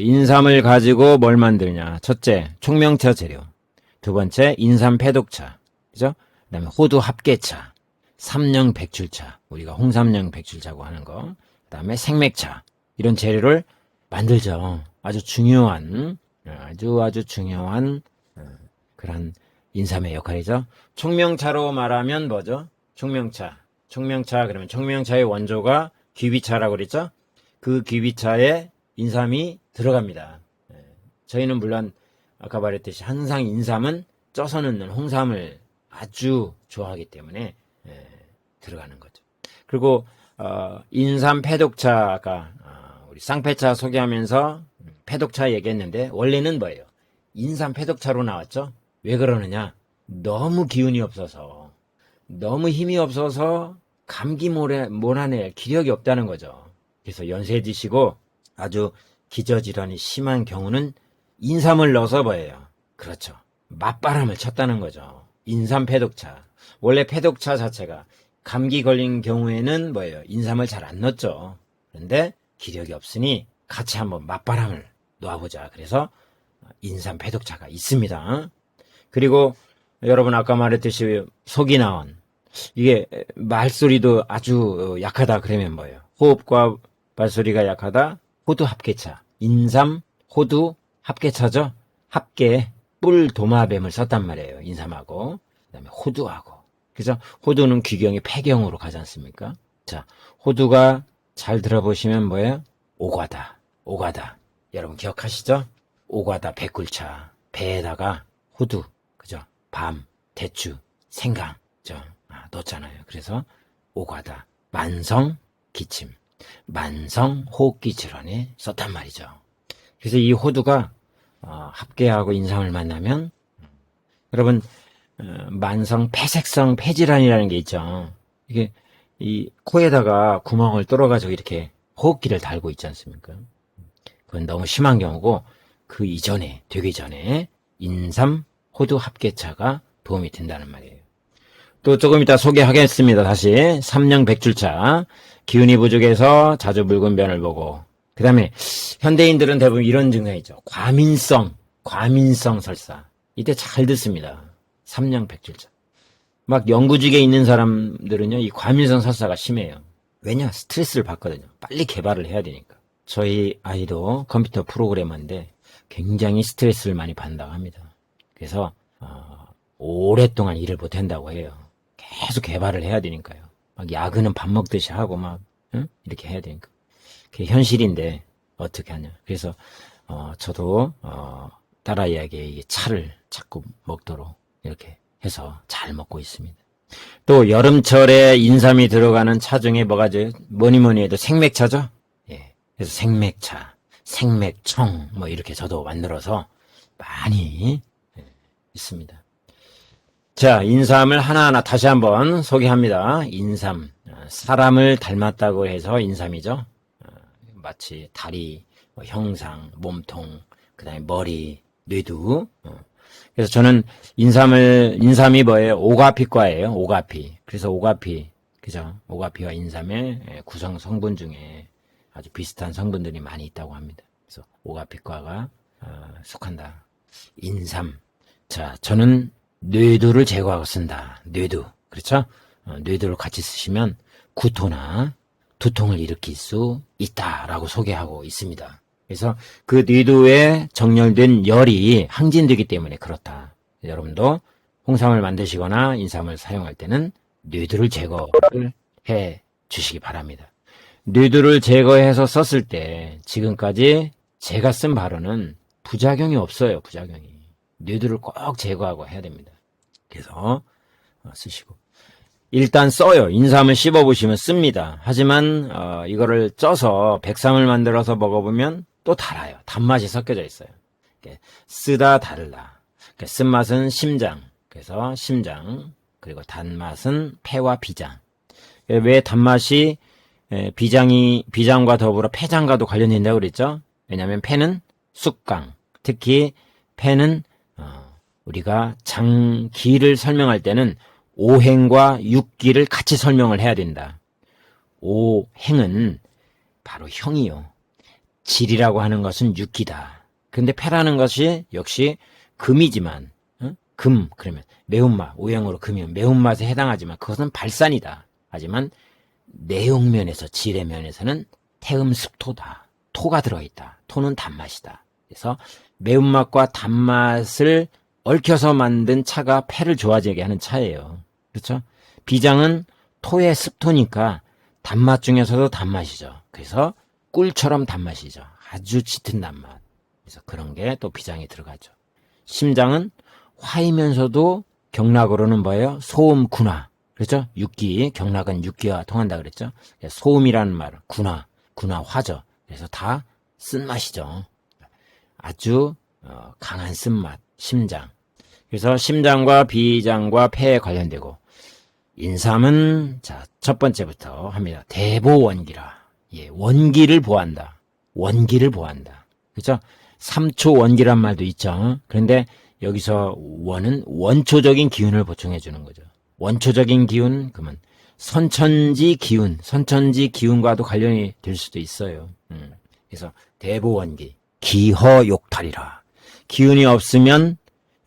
인삼을 가지고 뭘 만드냐? 첫째, 총명차 재료. 두 번째, 인삼 패독차. 그죠? 그 다음에 호두 합계차. 삼령 백출차. 우리가 홍삼령 백출차고 하는 거. 그 다음에 생맥차. 이런 재료를 만들죠. 아주 중요한, 아주 아주 중요한, 어, 그런 인삼의 역할이죠. 총명차로 말하면 뭐죠? 총명차. 총명차, 그러면 총명차의 원조가 귀비차라고 그랬죠? 그 귀비차에 인삼이 들어갑니다. 예. 저희는 물론 아까 말했듯이 항상 인삼은 쪄서 넣는 홍삼을 아주 좋아하기 때문에 예, 들어가는 거죠. 그리고 어, 인삼 패독차 아까 어, 우리 쌍패차 소개하면서 패독차 얘기했는데 원래는 뭐예요? 인삼 패독차로 나왔죠. 왜 그러느냐? 너무 기운이 없어서 너무 힘이 없어서 감기 몰아, 몰아낼 기력이 없다는 거죠. 그래서 연세 드시고 아주 기저질환이 심한 경우는 인삼을 넣어서 뭐예요? 그렇죠. 맞바람을 쳤다는 거죠. 인삼 패독차. 원래 패독차 자체가 감기 걸린 경우에는 뭐예요? 인삼을 잘 안 넣었죠. 그런데 기력이 없으니 같이 한번 맞바람을 놓아보자. 그래서 인삼 패독차가 있습니다. 그리고 여러분 아까 말했듯이 속이 나온 이게 말소리도 아주 약하다 그러면 뭐예요? 호흡과 말소리가 약하다. 호두 합계차. 인삼, 호두 합계차죠? 합계 뿔 도마뱀을 썼단 말이에요. 인삼하고. 그 다음에 호두하고. 그죠? 호두는 귀경이 폐경으로 가지 않습니까? 자, 호두가 잘 들어보시면 뭐예요? 오과다. 오과다. 여러분 기억하시죠? 오과다 백굴차. 배에다가 호두. 그죠? 밤, 대추, 생강. 죠? 아, 넣었잖아요. 그래서 오과다. 만성, 기침. 만성 호흡기 질환에 썼단 말이죠. 그래서 이 호두가 어, 합계하고 인삼을 만나면 여러분 어, 만성 폐색성 폐질환이라는 게 있죠. 이게 이 코에다가 구멍을 뚫어가지고 이렇게 호흡기를 달고 있지 않습니까? 그건 너무 심한 경우고 그 이전에 되기 전에 인삼 호두 합계차가 도움이 된다는 말이에요. 또 조금 이따 소개하겠습니다. 다시 삼령 백줄차 기운이 부족해서 자주 붉은 변을 보고 그 다음에 현대인들은 대부분 이런 증상이 있죠. 과민성, 과민성 설사. 이때 잘 듣습니다. 삼령백질자. 막 연구직에 있는 사람들은요, 이 과민성 설사가 심해요. 왜냐? 스트레스를 받거든요. 빨리 개발을 해야 되니까. 저희 아이도 컴퓨터 프로그래머인데 굉장히 스트레스를 많이 받는다고 합니다. 그래서 어, 오랫동안 일을 못 한다고 해요. 계속 개발을 해야 되니까요. 막 야근은 밥 먹듯이 하고 막 응? 이렇게 해야 되니까 그게 현실인데 어떻게 하냐. 그래서 어, 저도 어, 딸아이에게 차를 자꾸 먹도록 이렇게 해서 잘 먹고 있습니다. 또 여름철에 인삼이 들어가는 차 중에 뭐가 죠 뭐니 뭐니 해도 생맥차죠. 예. 그래서 생맥차, 생맥청 뭐 이렇게 저도 만들어서 많이 예, 있습니다. 자, 인삼을 하나하나 다시 한번 소개합니다. 인삼. 어, 사람을 닮았다고 해서 인삼이죠. 어, 마치 다리, 뭐 형상, 몸통, 그 다음에 머리, 뇌두. 어. 그래서 저는 인삼을, 인삼이 뭐예요? 오가피과예요. 오가피. 그래서 오가피. 그죠? 오가피와 인삼의 예, 구성 성분 중에 아주 비슷한 성분들이 많이 있다고 합니다. 그래서 오가피과가 속한다. 인삼. 자, 저는 뇌두를 제거하고 쓴다. 뇌두. 그렇죠? 어, 뇌두를 같이 쓰시면 구토나 두통을 일으킬 수 있다라고 소개하고 있습니다. 그래서 그 뇌두에 정렬된 열이 항진되기 때문에 그렇다. 여러분도 홍삼을 만드시거나 인삼을 사용할 때는 뇌두를 제거를 해 주시기 바랍니다. 뇌두를 제거해서 썼을 때 지금까지 제가 쓴 발언은 부작용이 없어요. 부작용이. 뇌두를 꼭 제거하고 해야 됩니다. 그래서 어, 쓰시고 일단 써요. 인삼을 씹어보시면 씁니다. 하지만 어, 이거를 쪄서 백삼을 만들어서 먹어보면 또 달아요. 단맛이 섞여져 있어요. 쓰다 달라. 쓴맛은 심장. 그래서 심장. 그리고 단맛은 폐와 비장. 왜 단맛이 비장이 비장과 더불어 폐장과도 관련이 된다고 그랬죠? 왜냐하면 폐는 숙강. 특히 폐는 우리가 장기를 설명할 때는 오행과 육기를 같이 설명을 해야 된다. 오행은 바로 형이요. 질이라고 하는 것은 육기다. 근데 패라는 것이 역시 금이지만 어? 금 그러면 매운맛 오형으로 금이면 매운맛에 해당하지만 그것은 발산이다. 하지만 내용면에서 질의 면에서는 태음습토다. 토가 들어있다. 토는 단맛이다. 그래서 매운맛과 단맛을 얽혀서 만든 차가 폐를 좋아지게 하는 차예요. 그렇죠? 비장은 토의 습토니까 단맛 중에서도 단맛이죠. 그래서 꿀처럼 단맛이죠. 아주 짙은 단맛. 그래서 그런 게 또 비장에 들어가죠. 심장은 화이면서도 경락으로는 뭐예요? 소음 군화. 그렇죠? 육기, 경락은 육기와 통한다 그랬죠? 소음이라는 말, 군화, 군화 화죠. 그래서 다 쓴맛이죠. 아주 어, 강한 쓴맛, 심장. 그래서 심장과 비장과 폐에 관련되고 인삼은 자, 첫 번째부터 합니다. 대보원기라. 예, 원기를 보한다. 원기를 보한다. 그렇죠? 삼초 원기란 말도 있죠. 그런데 여기서 원은 원초적인 기운을 보충해 주는 거죠. 원초적인 기운 그러면 선천지 기운, 선천지 기운과도 관련이 될 수도 있어요. 음. 그래서 대보원기, 기허욕탈이라. 기운이 없으면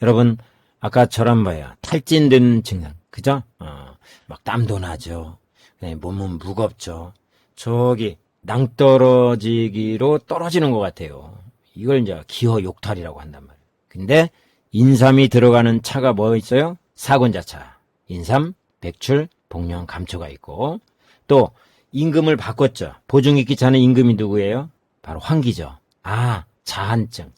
여러분 아까처럼 뭐야 탈진된 증상, 그죠? 어, 막 땀도 나죠. 몸은 무겁죠. 저기 낭떨어지기로 떨어지는 것 같아요. 이걸 이제 기허욕탈이라고 한단 말이에요. 근데 인삼이 들어가는 차가 뭐 있어요? 사군자차. 인삼, 백출, 복령, 감초가 있고 또 임금을 바꿨죠. 보증익기 차는 임금이 누구예요? 바로 황기죠. 아, 자한증.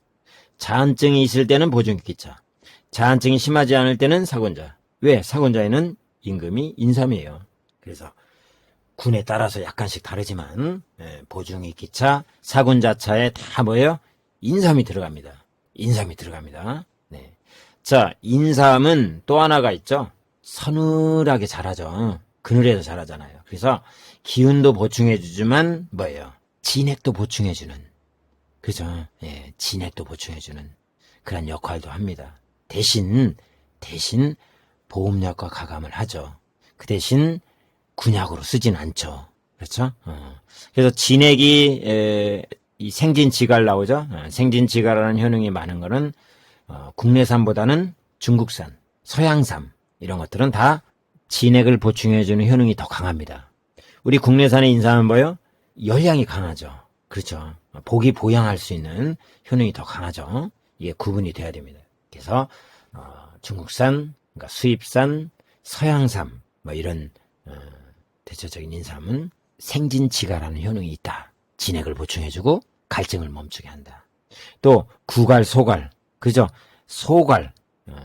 자한증이 있을 때는 보증익기 차. 자한증이 심하지 않을 때는 사군자. 왜? 사군자에는 임금이 인삼이에요. 그래서 군에 따라서 약간씩 다르지만 예, 보증이 기차, 사군자차에 다 뭐예요? 인삼이 들어갑니다. 인삼이 들어갑니다. 네. 자, 인삼은 또 하나가 있죠. 서늘하게 자라죠. 그늘에서 자라잖아요. 그래서 기운도 보충해주지만 뭐예요? 진액도 보충해주는 그죠? 예, 진액도 보충해주는 그런 역할도 합니다. 대신 대신 보험약과 가감을 하죠. 그 대신 군약으로 쓰진 않죠. 그렇죠? 어. 그래서 진액이 에, 이 생진 지갈 나오죠. 어, 생진 지갈이라는 효능이 많은 거는 어, 국내산보다는 중국산, 서양산 이런 것들은 다 진액을 보충해주는 효능이 더 강합니다. 우리 국내산의 인삼은 뭐요? 열량이 강하죠. 그렇죠. 복이 보양할 수 있는 효능이 더 강하죠. 이게 구분이 돼야 됩니다. 그래서 어, 중국산, 그러니까 수입산, 서양산 뭐 이런 어, 대체적인 인삼은 생진치가라는 효능이 있다. 진액을 보충해주고 갈증을 멈추게 한다. 또 구갈, 소갈, 그죠? 소갈, 어,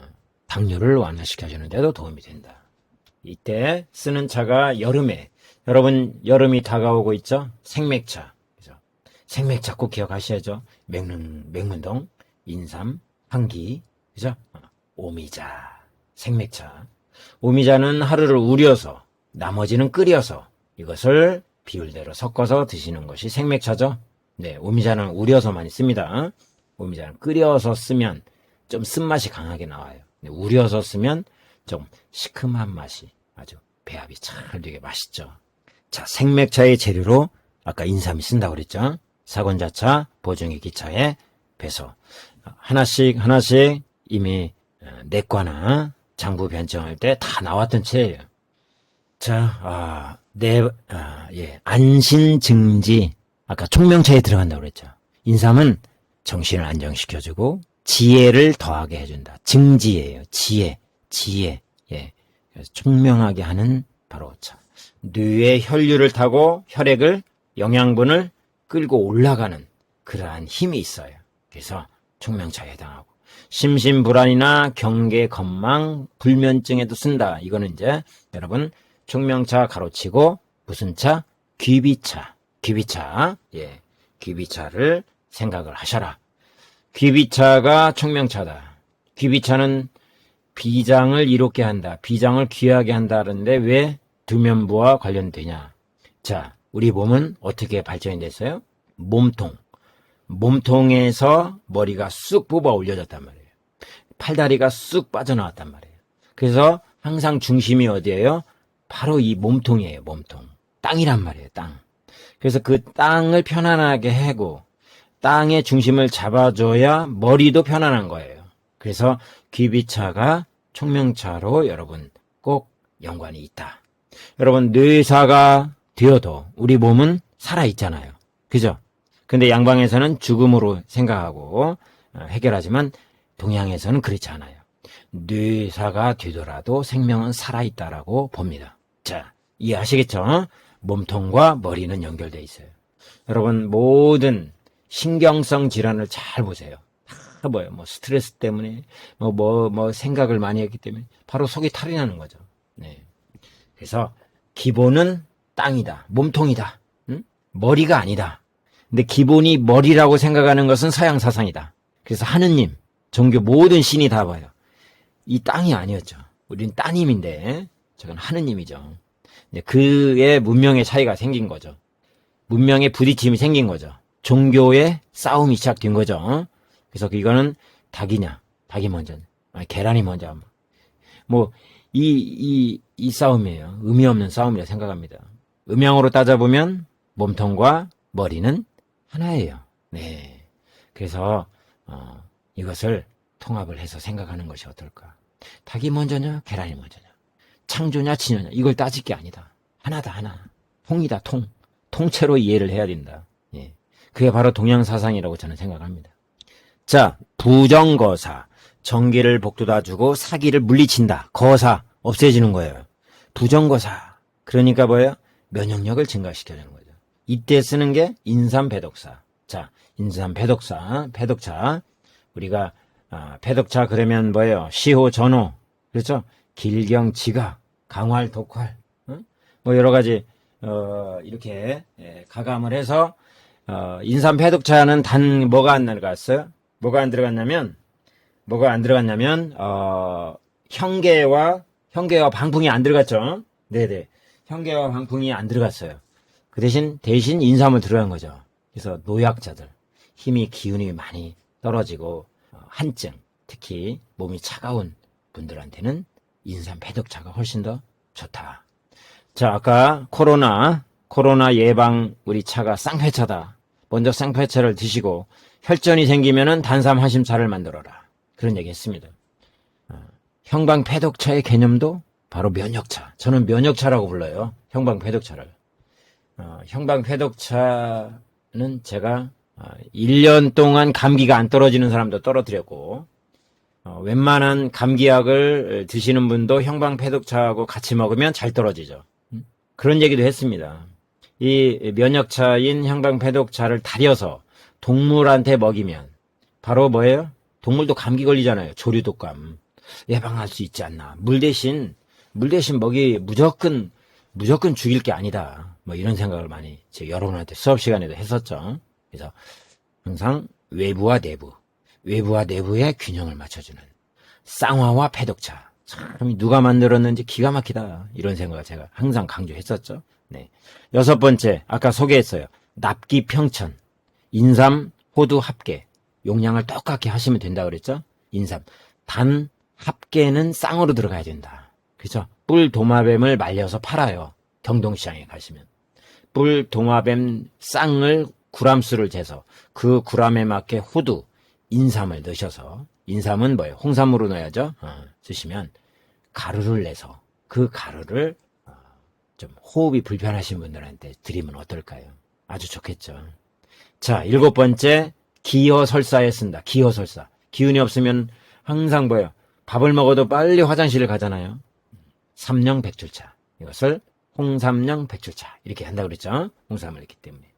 당뇨를 완화시켜주는 데도 도움이 된다. 이때 쓰는 차가 여름에 여러분 여름이 다가오고 있죠? 생맥차? 생맥차 꼭 기억하셔야죠. 맹문, 맹문동, 인삼, 황기, 그죠? 어, 오미자, 생맥차. 오미자는 하루를 우려서 나머지는 끓여서 이것을 비율대로 섞어서 드시는 것이 생맥차죠. 네, 오미자는 우려서 많이 씁니다. 오미자는 끓여서 쓰면 좀 쓴맛이 강하게 나와요. 네, 우려서 쓰면 좀 시큼한 맛이 아주 배합이 잘 되게 맛있죠. 자, 생맥차의 재료로 아까 인삼이 쓴다고 그랬죠. 사건자차, 보증의 기차에 배서 하나씩 하나씩 이미 어, 내과나 장부 변경할 때 다 나왔던 채예요. 자, 아, 네, 아, 예, 안신증지. 아까 총명차에 들어간다고 그랬죠. 인삼은 정신을 안정시켜주고 지혜를 더하게 해준다. 증지예요. 지혜, 지혜. 예, 그래서 총명하게 하는 바로 차. 뇌의 혈류를 타고 혈액을 영양분을 끌고 올라가는 그러한 힘이 있어요. 그래서 총명차에 해당하고 심신 불안이나 경계 건망 불면증에도 쓴다. 이거는 이제 여러분 총명차 가로치고 무슨 차? 귀비차. 귀비차. 예. 귀비차를 생각을 하셔라. 귀비차가 총명차다. 귀비차는 비장을 이롭게 한다. 비장을 귀하게 한다는데 왜 두면부와 관련되냐? 자, 우리 몸은 어떻게 발전이 됐어요? 몸통. 몸통에서 머리가 쑥 뽑아 올려졌단 말이에요. 팔다리가 쑥 빠져나왔단 말이에요. 그래서 항상 중심이 어디예요? 바로 이 몸통이에요, 몸통. 땅이란 말이에요, 땅. 그래서 그 땅을 편안하게 하고 땅의 중심을 잡아줘야 머리도 편안한 거예요. 그래서 귀비차가 총명차로 여러분 꼭 연관이 있다. 여러분 뇌사가 되어도 우리 몸은 살아 있잖아요. 그죠? 근데 양방에서는 죽음으로 생각하고 어, 해결하지만 동양에서는 그렇지 않아요. 뇌사가 되더라도 생명은 살아있다라고 봅니다. 자, 이해하시겠죠? 몸통과 머리는 연결돼 있어요. 여러분 모든 신경성 질환을 잘 보세요. 다 뭐예요? 뭐 스트레스 때문에 뭐뭐뭐 생각을 많이 했기 때문에 바로 속이 탈이 나는 거죠. 네. 그래서 기본은 땅이다. 몸통이다. 응? 머리가 아니다. 근데 기본이 머리라고 생각하는 것은 서양 사상이다. 그래서 하느님, 종교 모든 신이 다 봐요. 이 땅이 아니었죠. 우리는 따님인데 저건 하느님이죠. 그의 문명의 차이가 생긴 거죠. 문명의 부딪힘이 생긴 거죠. 종교의 싸움이 시작된 거죠. 그래서 이거는 닭이냐, 닭이 먼저, 아니, 계란이 먼저. 뭐, 이, 이, 이 싸움이에요. 의미 없는 싸움이라 생각합니다. 음양으로 따져보면 몸통과 머리는 하나예요. 네. 그래서, 어, 이것을 통합을 해서 생각하는 것이 어떨까. 닭이 먼저냐, 계란이 먼저냐. 창조냐, 진여냐. 이걸 따질 게 아니다. 하나다, 하나. 통이다, 통. 통째로 이해를 해야 된다. 예. 그게 바로 동양 사상이라고 저는 생각합니다. 자, 부정거사. 정기를 복돋아 주고 사기를 물리친다. 거사. 없애지는 거예요. 부정거사. 그러니까 뭐예요? 면역력을 증가시켜주는 거죠. 이때 쓰는 게 인삼배독사. 자, 인삼배독사, 배독차. 우리가 아, 배독차 그러면 뭐예요? 시호, 전호, 그렇죠? 길경, 지각, 강활, 독활, 응? 뭐 여러 가지 어, 이렇게 예, 가감을 해서 어, 인삼 배독차는 단 뭐가 안 들어갔어요? 뭐가 안 들어갔냐면 뭐가 안 들어갔냐면 어, 형계와 형계와 방풍이 안 들어갔죠. 네네. 형계와 방풍이 안 들어갔어요. 그 대신 대신 인삼을 들어간 거죠. 그래서 노약자들 힘이 기운이 많이 떨어지고 어, 한증 특히 몸이 차가운 분들한테는 인삼 배독차가 훨씬 더 좋다. 자 아까 코로나 코로나 예방 우리 차가 쌍폐차다. 먼저 쌍폐차를 드시고 혈전이 생기면은 단삼 하심차를 만들어라. 그런 얘기 했습니다. 어, 형방 폐독차의 개념도 바로 면역차. 저는 면역차라고 불러요. 형방 폐독차를. 어, 형방 폐독차는 제가 어, 1년 동안 감기가 안 떨어지는 사람도 떨어뜨렸고 어, 웬만한 감기약을 드시는 분도 형방 폐독차하고 같이 먹으면 잘 떨어지죠. 음? 그런 얘기도 했습니다. 이 면역차인 형방 폐독차를 달여서 동물한테 먹이면 바로 뭐예요? 동물도 감기 걸리잖아요. 조류독감 예방할 수 있지 않나. 물 대신 물 대신 먹이 무조건 무조건 죽일 게 아니다. 뭐 이런 생각을 많이 제 여러분한테 수업 시간에도 했었죠. 그래서 항상 외부와 내부, 외부와 내부의 균형을 맞춰주는 쌍화와 폐독차. 참 누가 만들었는지 기가 막히다. 이런 생각을 제가 항상 강조했었죠. 네. 여섯 번째 아까 소개했어요. 납기 평천, 인삼, 호두 합계 용량을 똑같게 하시면 된다 그랬죠. 인삼 단 합계는 쌍으로 들어가야 된다. 그죠? 뿔 도마뱀을 말려서 팔아요. 경동시장에 가시면. 뿔 도마뱀 쌍을 구람수를 재서 그 구람에 맞게 호두, 인삼을 넣으셔서 인삼은 뭐예요? 홍삼으로 넣어야죠. 어, 쓰시면 가루를 내서 그 가루를 어, 좀 호흡이 불편하신 분들한테 드리면 어떨까요? 아주 좋겠죠. 자, 일곱 번째 기허설사에 쓴다. 기허설사. 기운이 없으면 항상 뭐예요? 밥을 먹어도 빨리 화장실을 가잖아요. 삼령 백출차. 이것을 홍삼령 백출차. 이렇게 한다고 그랬죠? 홍삼을 했기 때문에.